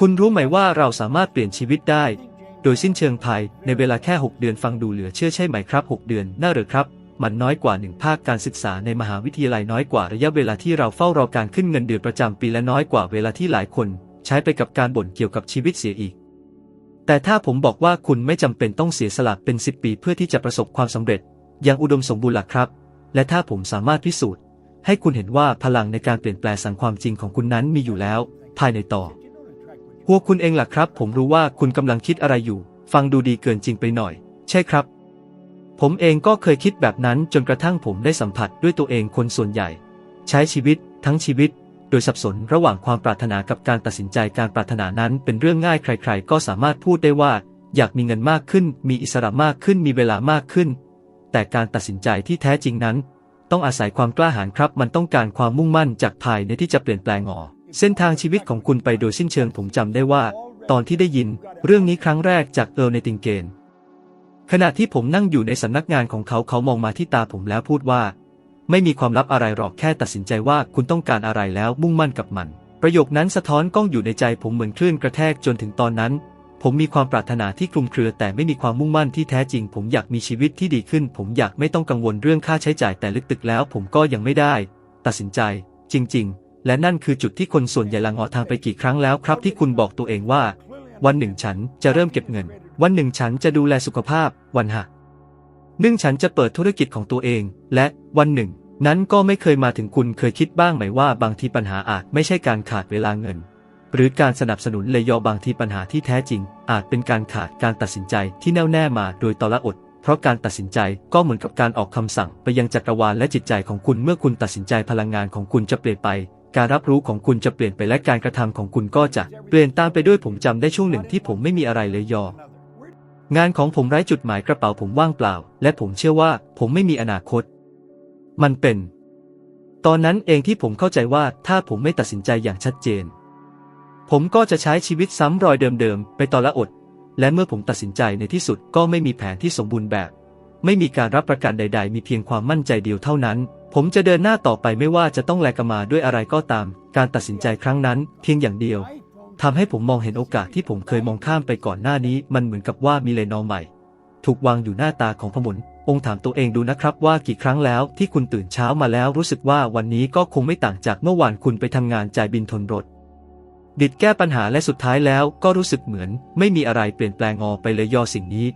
คุณรู้ไหมว่าเราสามารถเปลี่ยนชีวิตได้ โดยสิ้นเชิงภายในเวลาแค่ 6 เดือนฟังดูเหลือเชื่อใช่ไหมครับ 6 เดือนน่าหรือครับ มันน้อยกว่าหนึ่งภาคการศึกษาในมหาวิทยาลัยน้อยกว่าระยะเวลาที่เราเฝ้ารอการขึ้นเงินเดือนประจำปีและน้อยกว่าเวลาที่หลายคน ใช้ไปกับการบ่นเกี่ยวกับชีวิตเสียอีก แต่ถ้าผมบอกว่าคุณไม่จำเป็นต้องเสียสละเป็น 10 ปีเพื่อที่จะประสบความสำเร็จ อย่างอุดมสมบูรณ์ล่ะครับ และถ้าผมสามารถพิสูจน์ ให้คุณเห็นว่าพลังในการเปลี่ยนแปลงสังความจริงของคุณนั้นมีอยู่แล้ว ภายในต่อ หัวคุณเองล่ะครับ ผมรู้ว่าคุณกำลังคิดอะไรอยู่ ฟังดูดีเกินจริงไปหน่อย ใช่ครับ ผมเองก็เคยคิดแบบนั้นจนกระทั่งผมได้สัมผัสด้วยตัวเองคนส่วนใหญ่ ใช้ชีวิต ทั้งชีวิต โดยสับสนระหว่างความปรารถนากับการตัดสินใจการปรารถนานั้นเป็นเรื่องง่ายใคร ๆ ก็สามารถพูดได้ว่า อยากมีเงินมากขึ้น มีอิสระมากขึ้นมีเวลามากขึ้น แต่การตัดสินใจที่แท้จริงนั้น ต้องอาศัยความกล้าหาญครับ มันต้องการความมุ่งมั่นจากภายในที่จะเปลี่ยนแปลงออก เส้นทางชีวิตของคุณไปโดยสิ้นเชิงผมจำได้ว่า ตอนที่ได้ยิน เรื่องนี้ครั้งแรกจากเอิร์ลในติงเกนขณะที่ผมนั่งอยู่ในสำนักงานของเขาเขามองมาที่ตาผมแล้วพูดว่า ไม่มีความลับอะไรหรอกแค่ตัดสินใจว่าคุณต้องการอะไรแล้วมุ่งมั่นกับมัน ประโยคนั้นสะท้อนกล้องอยู่ในใจผมเหมือนคลื่นกระแทกจนถึงตอนนั้น ผมมีความปรารถนาที่คลุมเครือแต่ไม่มีความมุ่งมั่นที่แท้จริง ผมอยากมีชีวิตที่ดีขึ้น ผมอยากไม่ต้องกังวลเรื่องค่าใช้จ่ายแต่ลึกๆแล้ว ผมก็ยังไม่ได้ ตัดสินใจ จริง ๆ และนั่นคือจุดที่คนส่วนใหญ่ลังออทางไปกี่ครั้งแล้วครับที่คุณบอกตัวเองว่า วันหนึ่งฉันจะเริ่มเก็บเงิน วันหนึ่งฉันจะดูแลสุขภาพ วันหะหนึ่งฉันจะเปิดธุรกิจของตัวเอง และวันหนึ่ง นั้นก็ไม่เคยมาถึงคุณเคยคิดบ้างไหมว่าบางทีปัญหาอาจไม่ใช่การขาดเวลาเงิน หรือการสนับสนุนเลยยอบางทีปัญหาที่แท้จริง อาจเป็นการขาดการตัดสินใจที่แน่วแน่มาโดยตละอดเพราะการตัดสินใจก็เหมือนกับการออกคำสั่งไปยังจักรวาลและจิตใจของคุณเมื่อคุณตัดสินใจพลังงานของคุณจะเปลี่ยนไป การรับรู้ของคุณจะเปลี่ยนไปและการกระทำของคุณก็จะเปลี่ยนตามไปด้วยผมจำได้ช่วงหนึ่งที่ผมไม่มีอะไรเลยยอ งานของผมไร้จุดหมายกระเป๋าผมว่างเปล่า และผมเชื่อว่าผมไม่มีอนาคต มันเป็น ตอนนั้นเองที่ผมเข้าใจว่าถ้าผมไม่ตัดสินใจอย่างชัดเจน ผมก็จะใช้ชีวิตซ้ำรอยเดิมๆไปตอนละอด และเมื่อผมตัดสินใจในที่สุดก็ไม่มีแผนที่สมบูรณ์แบบ ไม่มีการรับประกันใด ๆ มีเพียงความมั่นใจเดียวเท่านั้น ผมจะเดินหน้าต่อไปไม่ว่าจะต้องแลกมาด้วยอะไรก็ตาม การตัดสินใจครั้งนั้นเพียงอย่างเดียวทำให้ผมมองเห็นโอกาสที่ผมเคยมองข้ามไปก่อนหน้านี้ มันเหมือนกับว่ามีเลนอใหม่ ถูกวางอยู่หน้าตาของพมุนองค์ถามตัวเองดูนะครับว่ากี่ครั้งแล้วที่คุณตื่นเช้ามาแล้วรู้สึกว่าวันนี้ก็คงไม่ต่างจากเมื่อวานคุณไปทำงานจ่ายบินทนรถ ดิดแก้ปัญหาและสุดท้ายแล้วก็รู้สึกเหมือน ไม่มีอะไรเปลี่ยนแปลงออไปเลยยอสิ่งนี้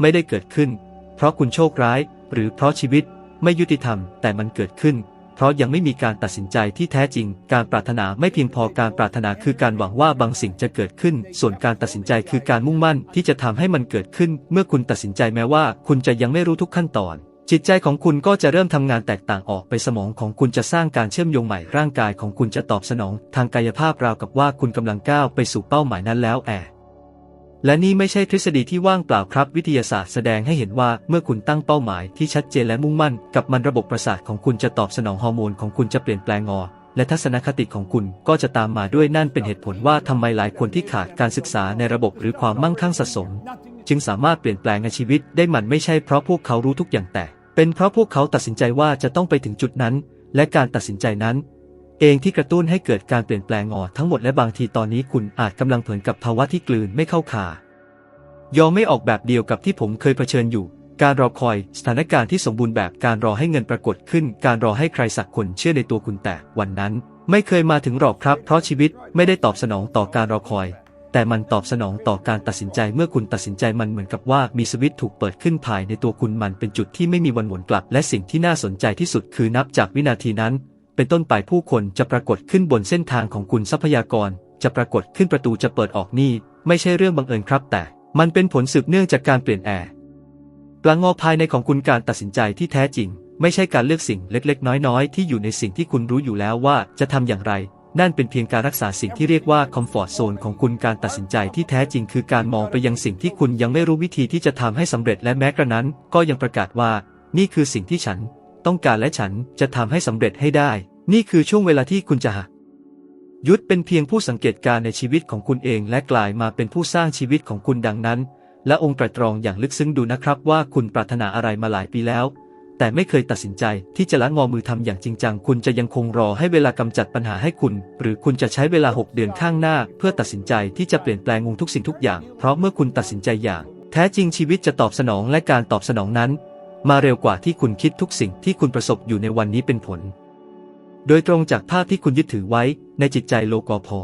ไม่ได้เกิดขึ้น เพราะคุณโชคร้าย หรือเพราะชีวิต ไม่ยุติธรรม แต่มันเกิดขึ้น เพราะยังไม่มีการตัดสินใจที่แท้จริง การปรารถนาไม่เพียงพอการปรารถนาคือการหวังว่าบางสิ่งจะเกิดขึ้น ส่วนการตัดสินใจคือการมุ่งมั่นที่จะทำให้มันเกิดขึ้น เมื่อคุณตัดสินใจแม้ว่า คุณจะยังไม่รู้ทุกขั้นตอนจิตใจของคุณก็จะเริ่มทำงานแตกต่างออกไปสมองของคุณจะสร้างการเชื่อมโยงใหม่ร่างกายของคุณจะตอบสนอง ทางกายภาพราวกับว่าคุณกำลังก้าวไปสู่เป้าหมายนั้นแล้วแอ และนี่ไม่ใช่ทฤษฎีที่ว่างเปล่าครับวิทยาศาสตร์แสดงให้เห็นว่าเมื่อคุณตั้งเป้าหมายที่ชัดเจนและมุ่งมั่น กับมันระบบประสาทของคุณจะตอบสนองฮอร์โมนของคุณจะเปลี่ยนแปลงงอ และทัศนคติของคุณก็จะตามมาด้วยนั่นเป็นเหตุผลว่าทำไมหลายคนที่ขาดการศึกษาในระบบหรือความมั่งคั่งสะสม จึงสามารถเปลี่ยนแปลงในชีวิตได้มันไม่ใช่เพราะพวกเขารู้ทุกอย่างแต่ เป็นเพราะพวกเขาตัดสินใจว่าจะต้องไปถึงจุดนั้น และการตัดสินใจนั้น เองที่กระตุ้นให้เกิดการเปลี่ยนแปลงงอทั้งหมดและบางทีตอนนี้คุณอาจกำลังเผชิญกับภาวะที่กลืนไม่เข้าคายอมไม่ออกแบบเดียวกับที่ผมเคยเผชิญอยู่ การรอคอยสถานการณ์ที่สมบูรณ์แบบการรอให้เงินปรากฏขึ้น การรอให้ใครสักคนเชื่อในตัวคุณแต่วันนั้น ไม่เคยมาถึงหรอกครับ เพราะชีวิตไม่ได้ตอบสนองต่อการรอคอย แต่มันตอบสนองต่อการตัดสินใจเมื่อคุณตัดสินใจมันเหมือนกับว่ามีสวิตช์ถูกเปิดขึ้นภายในตัวคุณมันเป็นจุดที่ไม่มีวันหวนกลับ และสิ่งที่น่าสนใจที่สุดคือนับจากวินาทีนั้น เป็นต้นไปผู้คนจะปรากฏขึ้นบนเส้นทางของคุณทรัพยากร จะปรากฏขึ้นประตูจะเปิดออกนี่ ไม่ใช่เรื่องบังเอิญครับ แต่มันเป็นผลสืบเนื่องจากการเปลี่ยนแอร์ปลางงอภายในของคุณการตัดสินใจที่แท้จริง ไม่ใช่การเลือกสิ่งเล็ก ๆ น้อย ๆ ที่อยู่ในสิ่งที่คุณรู้อยู่แล้วว่าจะทำอย่างไร นั่นเป็นเพียงการรักษาสิ่งที่เรียกว่าคอมฟอร์ z โซนของคุณการตัดสินใจที่แท้จริง คือการมองไปยังสิ่งที่คุณยังไม่รู้วิธีที่จะทำให้สำเร็จและแม้กระนั้น ก็ยังประกาศว่า นี่คือสิ่งที่ฉัน ต้องการและฉันจะทำให้สำเร็จให้ได้ นี่คือช่วงเวลาที่คุณจะยุทธเป็นเพียงผู้สังเกตการณ์ในชีวิตของคุณเอง และกลายมาเป็นผู้สร้างชีวิตของคุณดังนั้น และองค์ตรตรองอย่างลึกซึ้งดูนะครับว่าคุณปรารถนาอะไรมาหลายปีแล้ว แต่ไม่เคยตัดสินใจที่จะละงอมือทำอย่างจริงจัง คุณจะยังคงรอให้เวลากำจัดปัญหาให้คุณ หรือคุณจะใช้เวลา 6 เดือนข้างหน้า เพื่อตัดสินใจที่จะเปลี่ยนแปลงงงทุกสิ่งทุกอย่าง เพราะเมื่อคุณตัดสินใจอย่าง แท้จริงชีวิตจะตอบสนองและการตอบสนองนั้น มาเร็วกว่าที่คุณคิดทุกสิ่งที่คุณประสบอยู่ในวันนี้เป็นผล โดยตรงจากภาพที่คุณยึดถือไว้ในจิตใจโลกอพอ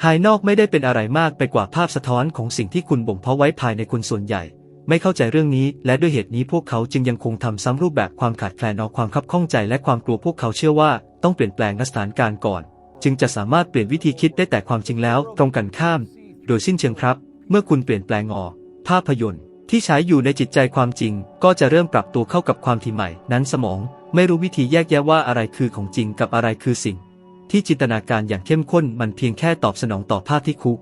ภายนอกไม่ได้เป็นอะไรมากไปกว่าภาพสะท้อนของสิ่งที่คุณบ่มเพาะไว้ภายในคนส่วนใหญ่ ไม่เข้าใจเรื่องนี้ และด้วยเหตุนี้พวกเขาจึงยังคงทำซ้ำรูปแบบความขาดแคลนเอาความคับข้องใจและความกลัวพวกเขาเชื่อว่าต้องเปลี่ยนแปลงสถานการณ์ก่อน จึงจะสามารถเปลี่ยนวิธีคิดได้แต่ความจริงแล้ว ตรงกันข้าม โดยสิ้นเชิงครับ เมื่อคุณเปลี่ยนแปลงออก ภาพยนตร์ ที่ใช้อยู่ในจิตใจความจริง ก็จะเริ่มปรับตัวเข้ากับความที่ใหม่ นั้นสมอง ไม่รู้วิธีแยกแยะว่าอะไรคือของจริงกับอะไรคือสิ่ง ที่จินตนาการอย่างเข้มข้นมันเพียงแค่ตอบสนองต่อภาพที่คุ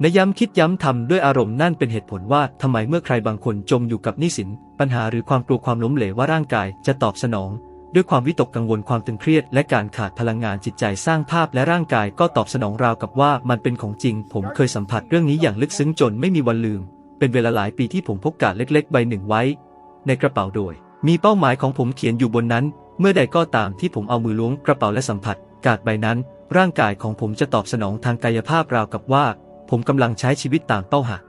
ในย้ำคิดย้ำทำด้วยอารมณ์นั่นเป็นเหตุผลว่าทำไมเมื่อใครบางคนจมอยู่กับนี้สิน ปัญหาหรือความกลัวความล้มเหลวว่าร่างกายจะตอบสนอง ด้วยความวิตกกังวลความตึงเครียด และการขาดพลังงานจิตใจสร้างภาพและร่างกายก็ตอบสนองราวกับว่ามันเป็นของจริง ผมเคยสัมผัสเรื่องนี้อย่างลึกซึ้งจนไม่มีวันลืม เป็นเวลาหลายปีที่ผมพกการ์ดเล็กๆ ใบหนึ่งไว้ ในกระเป๋าโดย มีเป้าหมายของผมเขียนอยู่บนนั้น เมื่อใดก็ตามที่ผมเอามือล้วงกระเป๋าและสัมผัสการ์ดใบนั้น ร่างกายของผมจะตอบสนองทางกายภาพราวกับว่า ผมกำลังใช้ชีวิตตามเป้าหมาย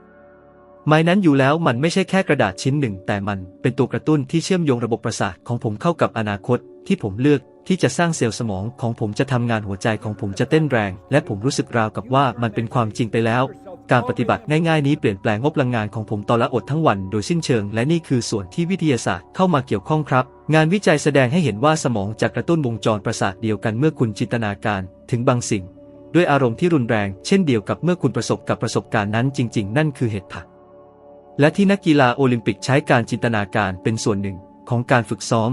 ไม้นั้นอยู่แล้วมันไม่ใช่แค่กระดาษชิ้นหนึ่ง แต่มันเป็นตัวกระตุ้นที่เชื่อมโยงระบบประสาทของผมเข้ากับอนาคต ที่ผมเลือกที่จะสร้างเซลล์สมองของผมจะทำงานหัวใจของผมจะเต้นแรง และผมรู้สึกราวกับว่ามันเป็นความจริงไปแล้ว การปฏิบัติง่ายๆนี้เปลี่ยนแปลงงบพลังงานของผมตอนละอดทั้งวันโดยสิ้นเชิง และนี่คือส่วนที่วิทยาศาสตร์เข้ามาเกี่ยวข้องครับ งานวิจัยแสดงให้เห็นว่าสมองจะกระตุ้นวงจรประสาทเดียวกันเมื่อคุณจินตนาการ ถึงบางสิ่ง ด้วยอารมณ์ที่รุนแรง เช่นเดียวกับเมื่อคุณประสบกับประสบการณ์นั้นจริง ๆ นั่นคือเหตุผลและที่นักกีฬาโอลิมปิกใช้การจินตนาการเป็นส่วนหนึ่งของการฝึกซ้อม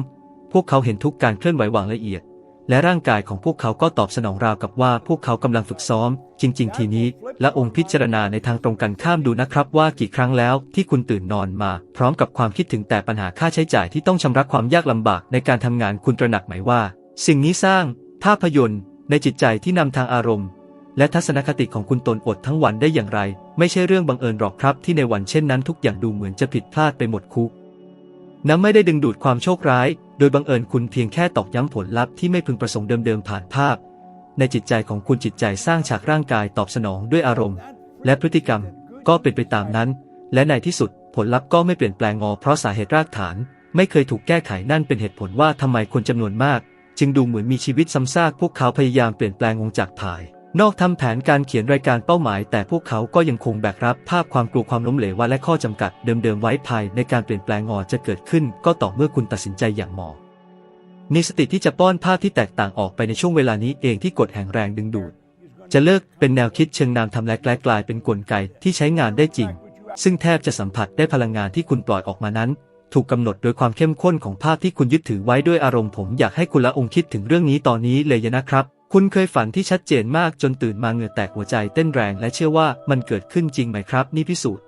พวกเขาเห็นทุกการเคลื่อนไหวอย่างละเอียด และร่างกายของพวกเขาก็ตอบสนองราวกับว่าพวกเขากำลังฝึกซ้อม จริง ๆ ทีนี้ และองค์พิจารณาในทางตรงกันข้ามดูนะครับว่ากี่ครั้งแล้วที่คุณตื่นนอนมา พร้อมกับความคิดถึงแต่ปัญหาค่าใช้จ่ายที่ต้องชำระความยากลำบากในการทำงานคุณตระหนักไหมว่า สิ่งนี้สร้าง ภาพยนตร์ ในจิตใจที่นำทางอารมณ์ และทัศนคติของคุณตนอดทั้งวันได้อย่างไร ไม่ใช่เรื่องบังเอิญหรอกครับที่ในวันเช่นนั้นทุกอย่างดูเหมือนจะผิดพลาดไปหมดคุกนั้นไม่ได้ดึงดูดความโชคร้าย โดยบังเอิญคุณเพียงแค่ตอกย้ำผลลัพธ์ที่ไม่พึงประสงค์เดิมๆผ่านภาพ ในจิตใจของคุณจิตใจสร้างฉากร่างกายตอบสนองด้วยอารมณ์ และพฤติกรรมก็เป็นไปตามนั้น และในที่สุดผลลัพธ์ก็ไม่เปลี่ยนแปลงงอเพราะสาเหตุรากฐาน ไม่เคยถูกแก้ไขนั่นเป็นเหตุผลว่าทำไมคนจำนวนมาก จึงดูเหมือนมีชีวิตซ้ำซากพวกเขาพยายามเปลี่ยนแปลงวงจากภาย นอกทำแผนการเขียนรายการเป้าหมาย แต่พวกเขาก็ยังคงแบกรับภาพความกลัวความล้มเหลวและข้อจำกัดเดิมๆไว้ภายในการเปลี่ยนแปลงงอจะเกิดขึ้น ก็ต่อเมื่อคุณตัดสินใจอย่างเหมาะมีสติที่จะป้อนภาพที่แตกต่างออกไปในช่วงเวลานี้เองที่กดแห่งแรงดึงดูด จะเลิกเป็นแนวคิดเชิงนามทำและกลายเป็นกลไกที่ใช้งานได้จริง ซึ่งแทบจะสัมผัสได้พลังงานที่คุณปล่อยออกมานั้น ถูกกำหนดโดยความเข้มข้นของภาพที่คุณยึดถือไว้ด้วยอารมณ์ผมอยากให้คุณละองคิดถึงเรื่องนี้ตอนนี้เลยนะครับ คุณเคยฝันที่ชัดเจนมากจนตื่นมาเหงื่อแตกหัวใจเต้นแรงและเชื่อว่ามันเกิดขึ้นจริงไหมครับ นี่พิสูจน์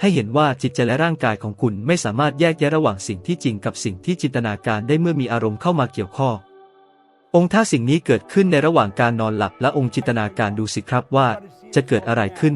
ให้เห็นว่าจิตใจและร่างกายของคุณไม่สามารถแยกแยะระหว่างสิ่งที่จริงกับสิ่งที่จินตนาการได้เมื่อมีอารมณ์เข้ามาเกี่ยวข้ององค์ถ้าสิ่งนี้เกิดขึ้นในระหว่างการนอนหลับและองค์จินตนาการดูสิครับว่า จะเกิดอะไรขึ้น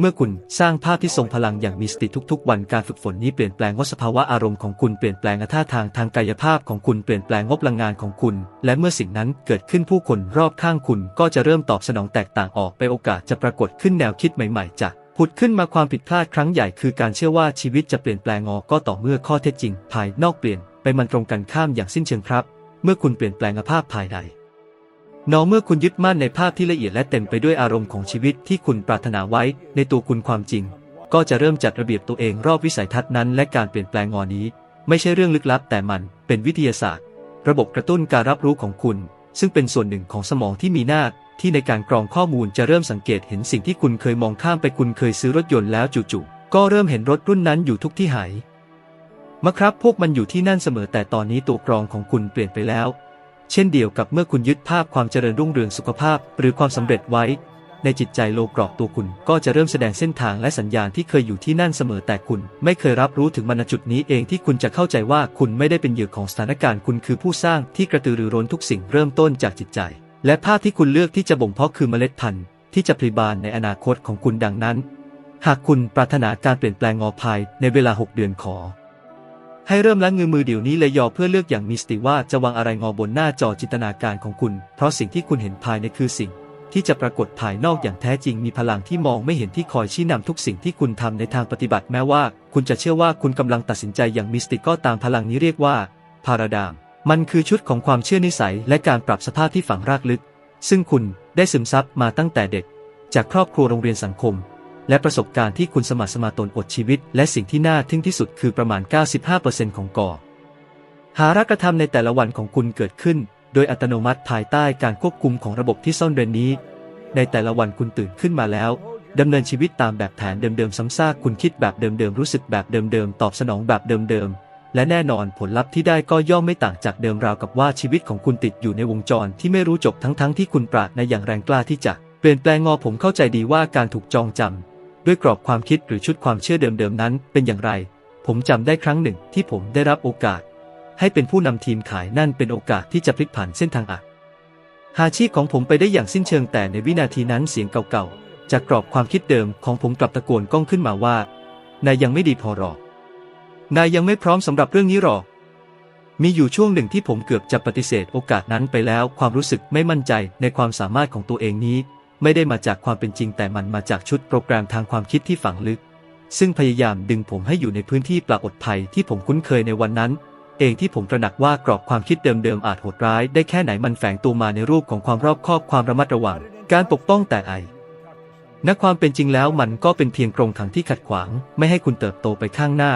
เมื่อคุณสร้างภาพที่ทรงพลังอย่างมีสติทุกๆ วันการฝึกฝนนี้เปลี่ยนแปลงว่าสภาวะอารมณ์ของคุณเปลี่ยนแปลงท่าทางทางกายภาพของคุณเปลี่ยนแปลงงบลังงานของคุณ และเมื่อสิ่งนั้นเกิดขึ้นผู้คนรอบข้างคุณก็จะเริ่มตอบสนองแตกต่างออกไปโอกาสจะปรากฏขึ้นแนวคิดใหม่ๆจะผุดขึ้นมาความผิดพลาดครั้งใหญ่คือการเชื่อว่าชีวิตจะเปลี่ยนแปลงงอก็ต่อเมื่อข้อเท็จจริง ภายนอกเปลี่ยนไปมันตรงกันข้ามอย่างสิ้นเชิงครับ เมื่อคุณเปลี่ยนแปลงภาพภายใน นอเมื่อคุณยึดมั่นในภาพที่ละเอียดและเต็มไปด้วยอารมณ์ของชีวิตที่คุณปรารถนาไว้ในตัวคุณความจริง ก็จะเริ่มจัดระเบียบตัวเองรอบวิสัยทัศน์นั้นและการเปลี่ยนแปลงงอนี้ ไม่ใช่เรื่องลึกลับแต่มันเป็นวิทยาศาสตร์ ระบบกระตุ้นการรับรู้ของคุณ ซึ่งเป็นส่วนหนึ่งของสมองที่มีหน้าที่ในการกรองข้อมูลจะเริ่มสังเกตเห็นสิ่งที่คุณเคยมองข้ามไปคุณเคยซื้อรถยนต์แล้วจู่ๆก็เริ่มเห็นรถรุ่นนั้นอยู่ทุกที่หายมาครับพวกมันอยู่ที่นั่นเสมอแต่ตอนนี้ตัวกรองของคุณเปลี่ยนไปแล้ว เช่นเดียวกับเมื่อคุณยึดภาพความเจริญรุ่งเรืองสุขภาพ หรือความสำเร็จไว้ ในจิตใจโลกรอบตัวคุณ ก็จะเริ่มแสดงเส้นทางและสัญญาณที่เคยอยู่ที่นั่นเสมอแต่คุณ ไม่เคยรับรู้ถึงมันณจุดนี้เองที่คุณจะเข้าใจว่าคุณไม่ได้เป็นเหยื่อของสถานการณ์คุณคือผู้สร้างที่กระตือรือร้นทุกสิ่งเริ่มต้นจากจิตใจ และภาพที่คุณเลือกที่จะบ่มเพาะคือเมล็ดพันธุ์ที่จะพลิบานในอนาคตของคุณดังนั้น หากคุณปรารถนาการเปลี่ยนแปลงงอภายในเวลา 6 เดือนขอ ให้เริ่มล้างมือมือเดี๋ยวนี้เลยยอเพื่อเลือกอย่างมีสติว่าจะวางอะไรงอบนหน้าจอจินตนาการของคุณ เพราะสิ่งที่คุณเห็นภายในคือสิ่ง ที่จะปรากฏภายนอกอย่างแท้จริงมีพลังที่มองไม่เห็นที่คอยชี้นำทุกสิ่งที่คุณทำในทางปฏิบัติแม้ว่า คุณจะเชื่อว่าคุณกำลังตัดสินใจอย่างมิสติกก็ตามพลังนี้เรียกว่าพาราดาม มันคือชุดของความเชื่อนิสัย และการปรับสภาพที่ฝังรากลึก ซึ่งคุณได้ซึมซับมาตั้งแต่เด็ก จากครอบครัวโรงเรียนสังคม และประสบการณ์ที่คุณสมัครสมาตนอดชีวิต และสิ่งที่น่าทึ่งที่สุดคือประมาณ 95%ของก่อ หารักกระทำในแต่ละวันของคุณเกิดขึ้น โดยอัตโนมัติภายใต้การควบคุมของระบบที่ซ่อนเร้นนี้ ในแต่ละวันคุณตื่นขึ้นมาแล้วดำเนินชีวิตตามแบบแผนเดิมๆซ้ำซากคุณคิดแบบเดิมๆรู้สึกแบบเดิมๆตอบสนองแบบเดิมๆและแน่นอนผลลัพธ์ที่ได้ก็ย่อมไม่ต่างจากเดิมราวกับว่าชีวิตของคุณติดอยู่ในวงจรที่ไม่รู้จบทั้งๆที่คุณปรารถนาอย่างแรงกล้าที่จะ เปลี่ยนแปลงงอผมเข้าใจดีว่าการถูกจองจำ ด้วยกรอบความคิดหรือชุดความเชื่อเดิมๆนั้น เป็นอย่างไร ผมจำได้ครั้งหนึ่งที่ผมได้รับโอกาส ให้เป็นผู้นำทีมขายนั่นเป็นโอกาสที่จะพลิกผันเส้นทางอักหาชีพของผมไปได้อย่างสิ้นเชิงแต่ในวินาทีนั้นเสียงเก่าๆ จากกรอบความคิดเดิมของผมกลับตะโกนก้องขึ้นมาว่านายยังไม่ดีพอหรอก นายยังไม่พร้อมสำหรับเรื่องนี้หรอก มีอยู่ช่วงหนึ่งที่ผมเกือบจะปฏิเสธโอกาสนั้นไปแล้ว ความรู้สึกไม่มั่นใจในความสามารถของตัวเองนี้ ไม่ได้มาจากความเป็นจริงแต่มันมาจากชุดโปรแกรมทางความคิดที่ฝังลึก ซึ่งพยายามดึงผมให้อยู่ในพื้นที่ปลาอดภัยที่ผมคุ้นเคยในวันนั้น เองที่ผมตระหนักว่ากรอบความคิดเดิมๆอาจโหดร้าย ได้แค่ไหนมันแฝงตัวมาในรูปของความรอบคอบความระมัดระวัง การปกป้องแต่ไอณความเป็นจริงแล้วมันก็เป็นเพียงกรงขังที่ขัดขวาง ไม่ให้คุณเติบโตไปข้างหน้า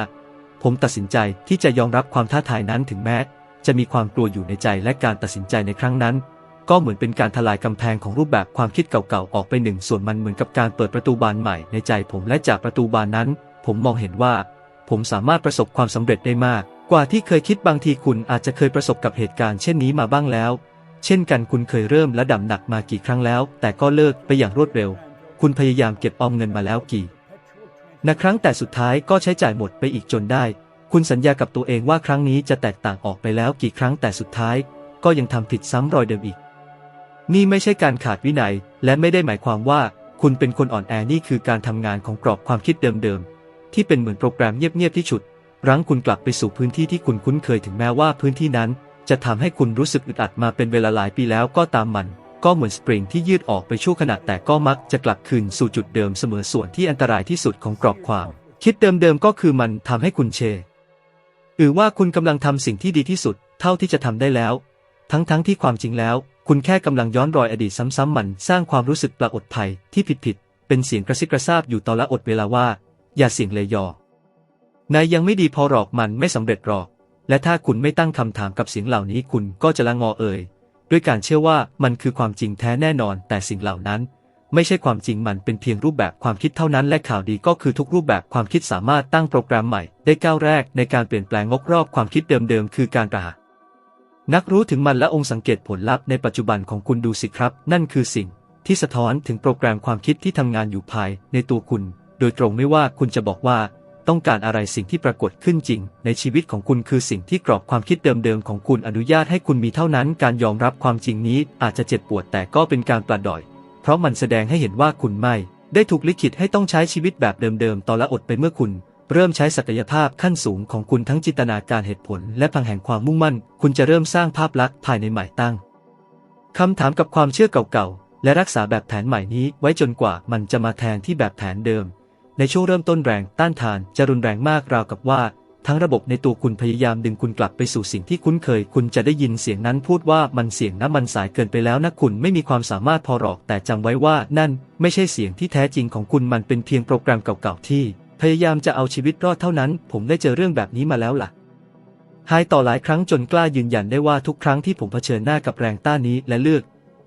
ผมตัดสินใจที่จะยอมรับความท้าทายนั้นถึงแม้ จะมีความกลัวอยู่ในใจและการตัดสินใจในครั้งนั้น ก็เหมือนเป็นการทลายกำแพงของรูปแบบความคิดเก่าๆออกไปหนึ่งส่วนมันเหมือนกับการเปิดประตูบานใหม่ในใจผมและจากประตูบานนั้น ผมมองเห็นว่า ผมสามารถประสบความสำเร็จได้มาก กว่าที่เคยคิดบางทีคุณอาจจะเคยประสบกับเหตุการณ์เช่นนี้มาบ้างแล้ว เช่นกันคุณเคยเริ่มและดำหนักมากี่ครั้งแล้ว แต่ก็เลิกไปอย่างรวดเร็ว คุณพยายามเก็บออมเงินมาแล้วกี่นักครั้งแต่สุดท้ายก็ใช้จ่ายหมดไปอีกจนได้ คุณสัญญากับตัวเองว่าครั้งนี้จะแตกต่างออกไปแล้วกี่ครั้งแต่สุดท้าย ก็ยังทำผิดซ้ำรอยเดิมอีก นี่ไม่ใช่การขาดวินัย และไม่ได้หมายความว่า คุณเป็นคนอ่อนแอนี่คือการทำงานของกรอบความคิดเดิมๆ ที่เป็นเหมือนโปรแกรมเงียบๆที่ฉุด รั้งคุณกลับไปสู่พื้นที่ที่คุณคุ้นเคยถึงแม้ว่าพื้นที่นั้น จะทำให้คุณรู้สึกอึดอัดมาเป็นเวลาหลายปีแล้วก็ตามมัน ก็เหมือนสปริงที่ยืดออกไปชั่วขณะแต่ก็มักจะกลับคืนสู่จุดเดิมเสมอส่วนที่อันตรายที่สุดของกรอบความ คิดเดิมๆก็คือมันทำให้คุณเชหรือว่าคุณกำลังทำสิ่งที่ดีที่สุด เท่าที่จะทำได้แล้ว ทั้งๆทที่ความจริงแล้ว คุณแค่กำลังย้อนรอยอดีตซ้ำๆมันสร้างความรู้สึกปลาอดภัยที่ผิดๆ เป็นเสียงกระซิบกระซาบอยู่ตอนละอดเวลาว่า อย่าเสี่ยงเลยยอนายยังไม่ดีพอหรอกมันไม่สำเร็จหรอก และถ้าคุณไม่ตั้งคำถามกับเสียงเหล่านี้คุณก็จะละงอเอ่ย ด้วยการเชื่อว่ามันคือความจริงแท้แน่นอน แต่สิ่งเหล่านั้น ไม่ใช่ความจริงมันเป็นเพียงรูปแบบความคิดเท่านั้น และข่าวดีก็คือทุกรูปแบบความคิดสามารถตั้งโปรแกรมใหม่ ได้ก้าวแรกในการเปลี่ยนแปลงงกรอบความคิดเดิมๆคือการประหาร นักรู้ถึงมันและองค์สังเกตผลลัพธ์ในปัจจุบันของคุณดูสิครับ นั่นคือสิ่งที่สะท้อนถึงโปรแกรมความคิดที่ทำงานอยู่ภายในตัวคุณ โดยตรงไม่ว่าคุณจะบอกว่า ต้องการอะไรสิ่งที่ปรากฏขึ้นจริง ในชีวิตของคุณคือสิ่งที่กรอบความคิดเดิมๆของคุณอนุญาตให้คุณมีเท่านั้น การยอมรับความจริงนี้อาจจะเจ็บปวดแต่ก็เป็นการปลดดอย เพราะมันแสดงให้เห็นว่าคุณไม่ ได้ถูกลิขิตให้ต้องใช้ชีวิตแบบเดิมๆตอละอดไปเมื่อคุณ เริ่มใช้ศักยภาพขั้นสูงของคุณทั้งจินตนาการเหตุผล และพลังแห่งความมุ่งมั่น คุณจะเริ่มสร้างภาพลักษณ์ภายในใหม่ตั้งคำถามกับความเชื่อเก่าๆ และรักษาแบบแผนใหม่นี้ไว้จนกว่ามันจะมาแทนที่แบบแผนเดิม ในช่วงเริ่มต้นแรงต้านทานจะรุนแรงมากราวกับว่า ทั้งระบบในตัวคุณพยายามดึงคุณกลับไปสู่สิ่งที่คุ้นเคย คุณจะได้ยินเสียงนั้นพูดว่ามันเสียงนะมันสายเกินไปแล้วนะคุณไม่มีความสามารถพอหรอกแต่จำไว้ว่านั่นไม่ใช่เสียงที่แท้จริงของคุณมันเป็นเพียงโปรแกรมเก่าๆที่ พยายามจะเอาชีวิตรอดเท่านั้น ผมได้เจอเรื่องแบบนี้มาแล้วล่ะหายต่อหลายครั้งจนกล้ายืนยันได้ว่าทุกครั้งที่ผมเผชิญหน้ากับแรงต้านนี้และเลือก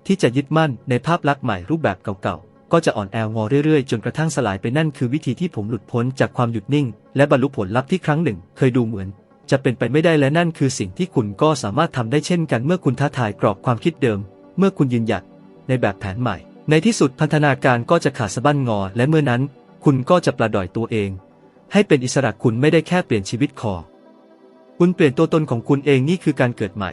ที่จะยึดมั่นในภาพลักษณ์ใหม่รูปแบบเก่าๆ ก็จะอ่อนแองอเรื่อยๆ จนกระทั่งสลายไปนั่นคือวิธีที่ผมหลุดพ้นจากความหยุดนิ่ง และบรรลุผลลัพธ์ที่ครั้งหนึ่ง เคยดูเหมือน จะเป็นไปไม่ได้และนั่นคือสิ่งที่คุณก็สามารถทำได้เช่นกันเมื่อคุณท้าทายกรอบความคิดเดิม เมื่อคุณยืนหยัดในแบบแผนใหม่ ในที่สุดพันธนาการก็จะขาดสะบั้นงอ และเมื่อนั้น คุณก็จะปลดดอยตัวเอง ให้เป็นอิสระคุณไม่ได้แค่เปลี่ยนชีวิตคอ คุณเปลี่ยนตัวตนของคุณเองนี่คือการเกิดใหม่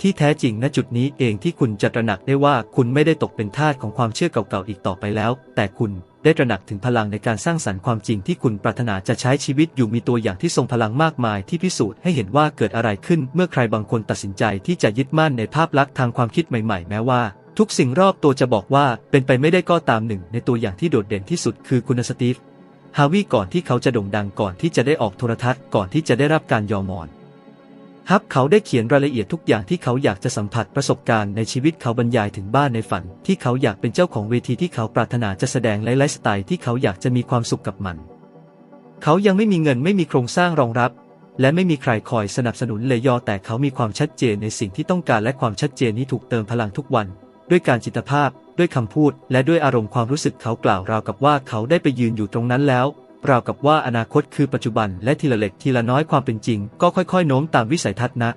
ที่แท้จริงณจุดนี้เองที่คุณจะตระหนักได้ว่าคุณไม่ได้ตกเป็นทาสของความเชื่อเก่าๆอีกต่อไปแล้ว แต่คุณได้ตระหนักถึงพลังในการสร้างสรรค์ความจริงที่คุณปรารถนาจะใช้ชีวิตอยู่มีตัวอย่างที่ทรงพลังมากมาย ที่พิสูจน์ให้เห็นว่าเกิดอะไรขึ้นเมื่อใครบางคนตัดสินใจที่จะยึดมั่นในภาพลักษณ์ทางความคิดใหม่ ๆ แม้ว่า ทุกสิ่งรอบตัวจะบอกว่าเป็นไปไม่ได้ก็ตามหนึ่ง ในตัวอย่างที่โดดเด่นที่สุดคือคุณสตีฟฮาวิก่อนที่เขาจะโด่งดังก่อนที่จะได้ออกโทรทัศน์ก่อนที่จะได้รับการยอมอนฮับเขาได้เขียนรายละเอียดทุกอย่างที่เขาอยากจะสัมผัสประสบการณ์ในชีวิตเขาบรรยายถึงบ้านในฝัน ที่เขาอยากเป็นเจ้าของเวทีที่เขาปรารถนาจะแสดงและไลฟ์สไตล์ที่เขาอยากจะมีความสุขกับมัน เขายังไม่มีเงินไม่มีโครงสร้างรองรับ และไม่มีใครคอยสนับสนุนเลยยอแต่เขามีความชัดเจนในสิ่งที่ต้องการและความชัดเจนนี้ถูกเติมพลังทุกวัน ด้วยการจิตภาพ ด้วยคำพูด และด้วยอารมณ์ความรู้สึกเขากล่าวราวกับว่าเขาได้ไปยืนอยู่ตรงนั้นแล้ว ราวกับว่าอนาคตคือปัจจุบันและทีละเล็กทีละน้อยความเป็นจริง ก็ค่อยๆ โน้มตามวิสัยทัศน์นะ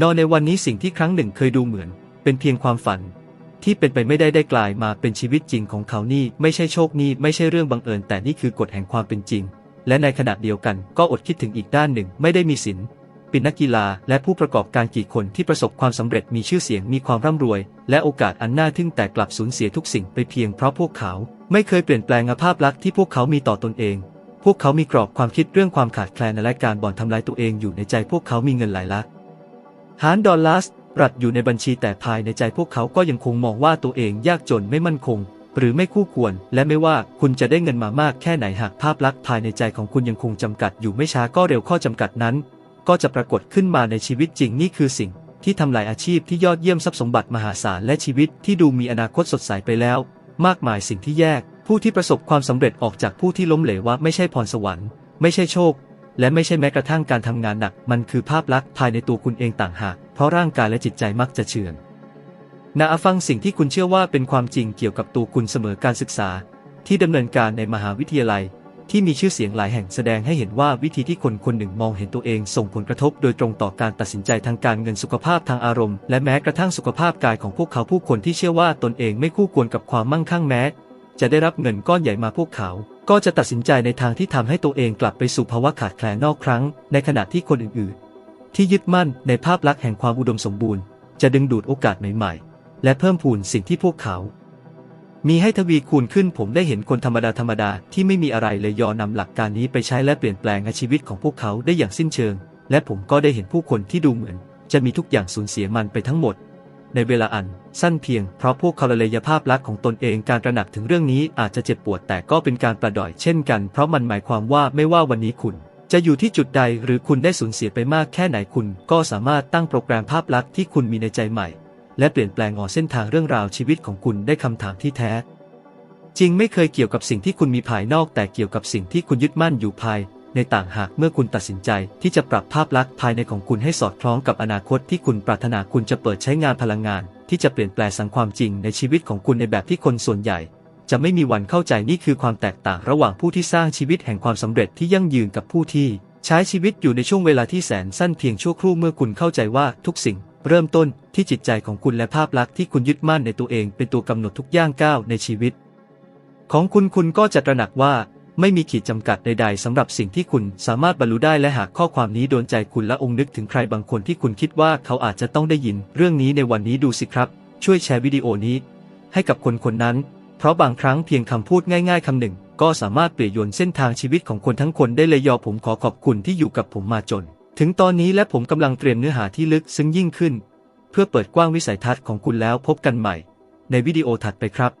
นอนในวันนี้สิ่งที่ครั้งหนึ่งเคยดูเหมือน เป็นเพียงความฝัน ที่เป็นไปไม่ได้ได้กลายมาเป็นชีวิตจริงของเขานี่ไม่ใช่โชคนี่ไม่ใช่เรื่องบังเอิญ แต่นี่คือกฎแห่งความเป็นจริง และในขณะเดียวกันก็อดคิดถึงอีกด้านหนึ่งไม่ได้มีศิล ปินนักกีฬาและผู้ประกอบการกี่คนที่ประสบความสำเร็จมีชื่อเสียงมีความร่ำรวย และโอกาสอันน่าทึ่งแต่กลับสูญเสียทุกสิ่งไปเพียงเพราะพวกเขา ไม่เคยเปลี่ยนแปลงภาพลักษณ์ที่พวกเขามีต่อตนเอง พวกเขามีกรอบความคิดเรื่องความขาดแคลนและการบ่อนทำลายตัวเองอยู่ในใจพวกเขามีเงินหลายล้านฮานดอลลาร์สรัดอยู่ในบัญชีแต่ภายในใจพวกเขาก็ยังคงมองว่าตัวเองยากจนไม่มั่นคง หรือไม่คู่ควร และไม่ว่าคุณจะได้เงินมามากแค่ไหนหากภาพลักษณ์ภายในใจของคุณยังคงจำกัดอยู่ไม่ช้าก็เร็วข้อจำกัดนั้น ก็จะปรากฏขึ้นมาในชีวิตจริงนี่คือสิ่งที่ทำลายอาชีพที่ยอดเยี่ยมทรัพย์สมบัติมหาศาลและชีวิตที่ดูมีอนาคตสดใสไปแล้ว มากมายสิ่งที่แยก ผู้ที่ประสบความสำเร็จออกจากผู้ที่ล้มเหลวว่าไม่ใช่พรสวรรค์ ไม่ใช่โชค และไม่ใช่แม้กระทั่งการทำงานหนัก มันคือภาพลักษณ์ภายในตัวคุณเองต่างหากเพราะร่างกายและจิตใจมักจะเชื่อนนาฟังสิ่งที่คุณเชื่อว่าเป็นความจริงเกี่ยวกับตัวคุณเสมอการศึกษา ที่ดำเนินการในมหาวิทยาลัย ที่มีชื่อเสียงหลายแห่งแสดงให้เห็นว่าวิธีที่คนคนหนึ่งมองเห็นตัวเองส่งผลกระทบ โดยตรงต่อการตัดสินใจทางการเงินสุขภาพทางอารมณ์ และแม้กระทั่งสุขภาพกายของพวกเขาผู้คนที่เชื่อว่าตนเองไม่คู่ควรกับความมั่งคั่งแม้ จะได้รับเงินก้อนใหญ่มาพวกเขา ก็จะตัดสินใจในทางที่ทำให้ตัวเองกลับไปสู่ภาวะขาดแคลนนอกครั้ง ในขณะที่คนอื่นๆ ที่ยึดมั่นในภาพลักษณ์แห่งความอุดมสมบูรณ์ จะดึงดูดโอกาสใหม่ๆ และเพิ่มพูนสิ่งที่พวกเขา มีให้ทวีคูณขึ้นผมได้เห็นคนธรรมดาธรรมดาที่ไม่มีอะไรเลยยอนำหลักการนี้ไปใช้และเปลี่ยนแปลงชีวิตของพวกเขาได้อย่างสิ้นเชิง และผมก็ได้เห็นผู้คนที่ดูเหมือน จะมีทุกอย่างสูญเสียมันไปทั้งหมด ในเวลาอันสั้นเพียงเพราะพวกเขาละเลยภาพลักษณ์ของตนเองการตระหนักถึงเรื่องนี้อาจจะเจ็บปวดแต่ก็เป็นการประดอยเช่นกัน เพราะมันหมายความว่าไม่ว่าวันนี้คุณ จะอยู่ที่จุดใดหรือคุณได้สูญเสียไปมากแค่ไหนคุณ ก็สามารถตั้งโปรแกรมภาพลักษณ์ที่คุณมีในใจใหม่ และเปลี่ยนแปลงออเส้นทางเรื่องราวชีวิตของคุณได้คำถามที่แท้ จริงไม่เคยเกี่ยวกับสิ่งที่คุณมีภายนอกแต่เกี่ยวกับสิ่งที่คุณยึดมั่นอยู่ภาย ในต่างหากเมื่อคุณตัดสินใจที่จะปรับภาพลักษณ์ภายในของคุณให้สอดคล้องกับอนาคตที่คุณปรารถนาคุณจะเปิดใช้งานพลังงาน ที่จะเปลี่ยนแปลงสังความจริงในชีวิตของคุณในแบบที่คนส่วนใหญ่ จะไม่มีวันเข้าใจนี่คือความแตกต่างระหว่างผู้ที่สร้างชีวิตแห่งความสำเร็จที่ยั่งยืนกับผู้ที่ใช้ชีวิตอยู่ในช่วงเวลาที่แสนสั้นเพียงชั่วครู่เมื่อคุณเข้าใจว่าทุกสิ่ง เริ่มต้นที่จิตใจของคุณและภาพลักษณ์ที่คุณยึดมั่นในตัวเองเป็นตัวกำหนดทุกย่างก้าวในชีวิต ของคุณคุณก็จะตระหนักว่าไม่มีขีดจำกัดใดๆสำหรับสิ่งที่คุณสามารถบรรลุได้และหากข้อความนี้โดนใจคุณและองค์นึกถึงใครบางคนที่คุณคิดว่าเขาอาจจะต้องได้ยิน เรื่องนี้ในวันนี้ดูสิครับ ช่วยแชร์วิดีโอนี้ ให้กับคนคนนั้น เพราะบางครั้งเพียงคำพูดง่ายๆคำหนึ่ง ก็สามารถเปลี่ยนโยนเส้นทางชีวิตของคนทั้งคนได้เลยยอผมขอขอบคุณที่อยู่กับผมมาจน ถึงตอนนี้และผมกำลังเตรียมเนื้อหาที่ลึกซึ้งยิ่งขึ้น เพื่อเปิดกว้างวิสัยทัศน์ของคุณแล้วพบกันใหม่ ในวิดีโอถัดไปครับ